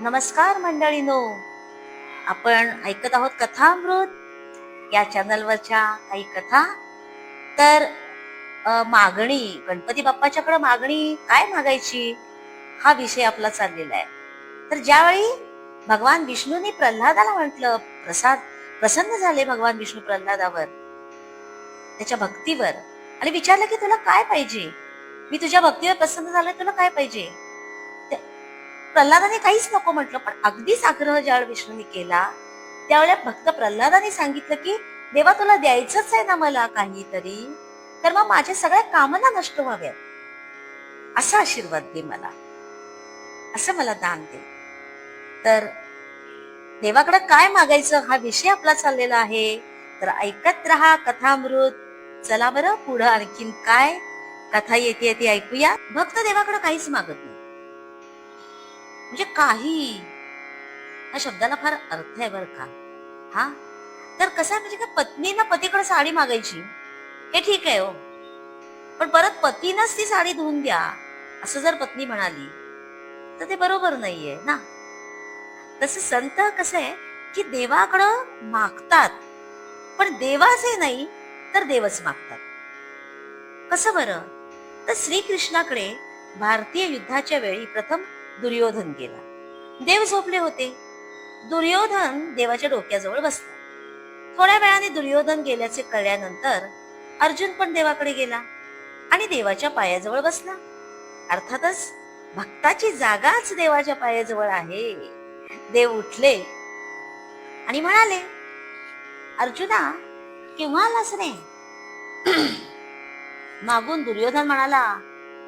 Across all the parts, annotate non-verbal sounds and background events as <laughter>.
नमस्कार मंडळीनो. आपण ऐकत आहोत कथामृत. या चॅनलवरच्या काही कथा. तर मागणी गणपती बाप्पाच्याकडे मागणी काय मागायची? हा विषय आपला चाललेला आहे. तर ज्यावेळी भगवान विष्णूने प्रल्हादाला म्हटलं प्रसाद प्रसन्न झाले भगवान विष्णू प्रल्हादावर त्याच्या भक्तीवर. आणि विचारलं की तुला काय पाहिजे? मी तुझ्या भक्तीवर प्रसन्न झालं तुला काय पाहिजे? प्रल्हादाने काहीच नको म्हटलं पण अगदीच आग्रह ज्यावेळी विष्णूने केला त्यावेळेला भक्त प्रल्हादाने सांगितलं की देवा तुला द्यायचंच आहे ना मला काहीतरी? तर मग माझ्या सगळ्या कामना नष्ट व्हाव्यात. असा आशीर्वाद दे मला. असं मला दान दे. तर देवाकडे काय मागायचं हा विषय आपला चाललेला आहे. तर ऐकत राहा कथामृत. चला बरं पुढं आणखीन काय? कथा येते ती ऐकूया. भक्त देवाकडे काहीच मागत नाही. म्हणजे काही. ह्या शब्दाला फार अर्थ आहे बरं का. हा? तर कसं आहे म्हणजे का पत्नीनं पतीकडे साडी मागायची? हे ठीक आहे हो. पण परत पतीनंच ती साडी धुवून द्या असं जर पत्नी म्हणाली तर ते बरोबर नाहीये ना? तसं संत कसं आहे की देवाकडं मागतात पण देवाचे नाही तर देवच मागतात. कसं बरं? तर श्रीकृष्णाकडे भारतीय युद्धाच्या वेळी प्रथम दुर्योधन गेला. देव झोपले होते. दुर्योधन देवाच्या डोक्याजवळ बसला. थोड्या वेळाने दुर्योधन गेल्याचे कळल्यानंतर अर्जुन पण देवाकडे गेला आणि देवाच्या पायाजवळ बसला. अर्थातच भक्ताची जागाच देवाच्या पायाजवळ आहे. देव उठले आणि म्हणाले अर्जुना केव्हा आलास रे? <clears throat> मागून दुर्योधन म्हणाला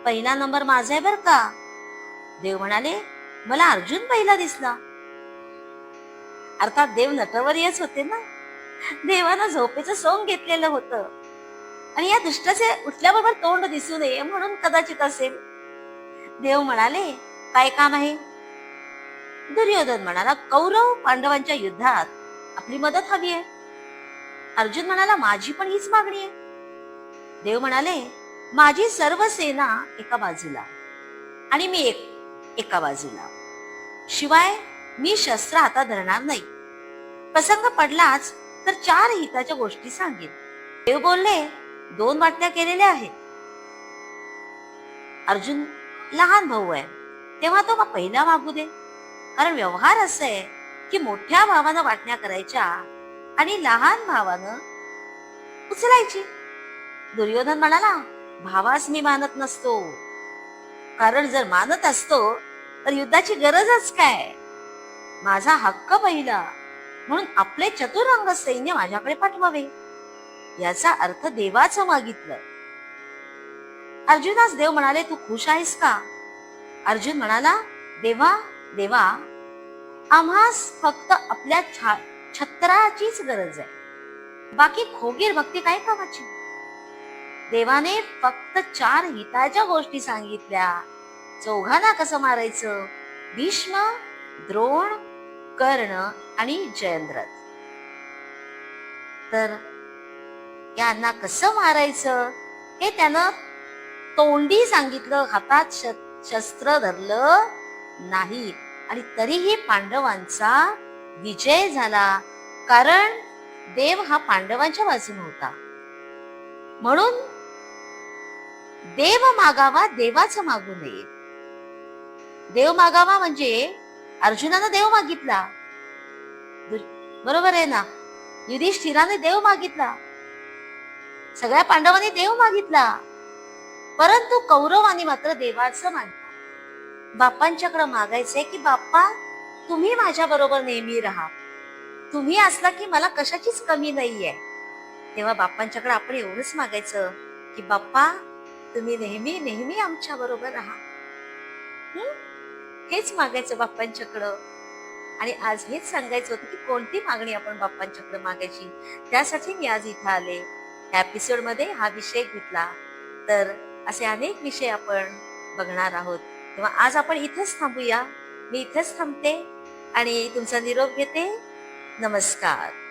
पहिला नंबर माझा आहे बर का? देव म्हणाले मला अर्जुन पहिला दिसला. अर्थात देव नटवर्यच होते ना. देवानं झोपेचं सोंग घेतलेलं होतं. आणि या दुष्टाचे उठल्याबरोबर तोंड दिसू नये म्हणून कदाचित असेल. देव म्हणाले काय काम आहे? दुर्योधन म्हणाला कौरव पांडवांच्या युद्धात आपली मदत हवी आहे. अर्जुन म्हणाला माझी पण हीच मागणी आहे. देव म्हणाले माझी सर्व सेना एका बाजूला आणि मी एक एका बाजूला शिवाय मी शस्त्र हातात धरणार नाही. प्रसंग पडलाच तर चार हिताच्या गोष्टी सांगेन. देव बोलले दोन वाटण्या केलेल्या आहेत. अर्जुन लहान भाऊ आहे तेव्हा तो पहिला मागू दे. कारण व्यवहार असं आहे की मोठ्या भावानं वाटण्या करायच्या आणि लहान भावानं उचलायची. दुर्योधन म्हणाला भावास मी मानत नसतो. कारण जर मानत असतो तर युद्धाची गरजच काय? माझा हक्क पहिला. म्हणून आपले चतुरंग सैन्य माझ्याकडे पाठवावे. याचा अर्थ देवाचं मागितलं. अर्जुनास देव म्हणाले तू खुश आहेस का? अर्जुन म्हणाला देवा देवा आम्हास फक्त आपल्या छा- छत्राचीच गरज आहे. बाकी खोगीर भक्ती काय कामाची? देवाने फक्त चार हिताच्या गोष्टी सांगितल्या. चौघांना कसं मारायचं? भीष्म द्रोण कर्ण आणि जयंद्रथ तर यांना कसं मारायचं? हे त्यानं तोंडी सांगितलं हातात शस्त्र धरलं नाही. आणि तरीही पांडवांचा विजय झाला कारण देव हा पांडवांच्या बाजूने होता. म्हणून देव मागावा देवाचं मागू नये. देव मागावा म्हणजे अर्जुनानं देव मागितला. बरोबर आहे ना? युधिष्ठिराने देव मागितला. सगळ्या पांडवांनी देव मागितला. परंतु कौरवांनी मात्र देवाचं मागितलं बाप्पांच्याकडे मागायचंय की बाप्पा तुम्ही माझ्या बरोबर नेहमी राहा. तुम्ही असला की मला कशाचीच कमी नाहीये. तेव्हा बाप्पांच्याकडे आपण एवढंच मागायचं की बाप्पा तुम्ही नेहमी नेहमी आमच्या बरोबर राहा. हम्म हेच मागायचं बाप्पांच्याकडं. आणि आज हेच सांगायचं होतं की कोणती मागणी आपण बाप्पांच्याकडे मागायची? त्यासाठी मी आज इथं आले. या एपिसोडमध्ये हा विषय घेतला. तर असे अनेक विषय आपण बघणार आहोत. तेव्हा आज आपण इथेच थांबूया. मी इथेच थांबते आणि तुमचा निरोप घेते. नमस्कार.